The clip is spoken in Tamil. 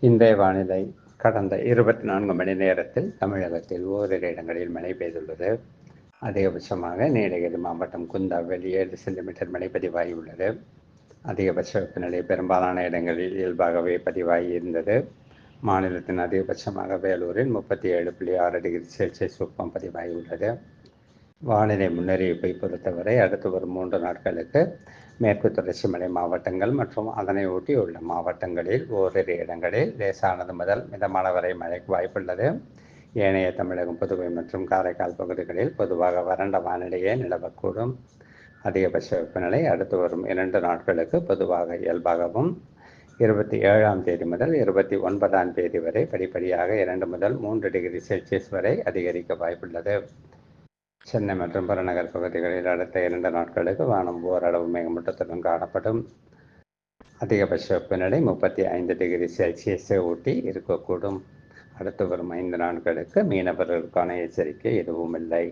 இன்றைய வானிலை கடந்த இருபத்தி நான்கு மணி நேரத்தில் தமிழகத்தில் ஓரிரு இடங்களில் மழை பெய்துள்ளது. அதிகபட்சமாக நீலகிரி மாவட்டம் குந்தாவில் ஏழு சென்டிமீட்டர் மழை பதிவாகியுள்ளது. அதிகபட்ச வெப்பநிலை பெரும்பாலான இடங்களில் இயல்பாகவே பதிவாகி இருந்தது. மாநிலத்தின் அதிகபட்சமாக வேலூரில் முப்பத்தி ஏழு புள்ளி ஆறு டிகிரி செல்சியஸ் வெப்பம் பதிவாகியுள்ளது. வானிலை முன்னறிவிப்பை பொறுத்தவரை அடுத்து வரும் மூன்று நாட்களுக்கு மேற்கு தொடர்ச்சி மலை மாவட்டங்கள் மற்றும் அதனை ஒட்டியுள்ள மாவட்டங்களில் ஓரிரு இடங்களில் லேசானது முதல் மிதமான வரை மழைக்கு வாய்ப்புள்ளது. ஏனைய தமிழகம் புதுவை மற்றும் காரைக்கால் பகுதிகளில் பொதுவாக வறண்ட வானிலையே நிலவக்கூடும். அதிகபட்ச வெப்பநிலை அடுத்து வரும் இரண்டு நாட்களுக்கு பொதுவாக இயல்பாகவும் இருபத்தி ஏழாம் தேதி முதல் இருபத்தி ஒன்பதாம் தேதி வரை படிப்படியாக இரண்டு முதல் மூன்று டிகிரி செல்சியஸ் வரை அதிகரிக்க வாய்ப்புள்ளது. சென்னை மற்றும் புறநகர் பகுதிகளில் அடுத்த இரண்டு நாட்களுக்கு வானம் ஓரளவு மேகமூட்டத்துடன் காணப்படும். அதிகபட்ச வெப்பநிலை முப்பத்தி ஐந்து டிகிரி செல்சியஸை ஒட்டி இருக்கக்கூடும். அடுத்து வரும் ஐந்து நாட்களுக்கு மீனவர்களுக்கான எச்சரிக்கை எதுவும் இல்லை.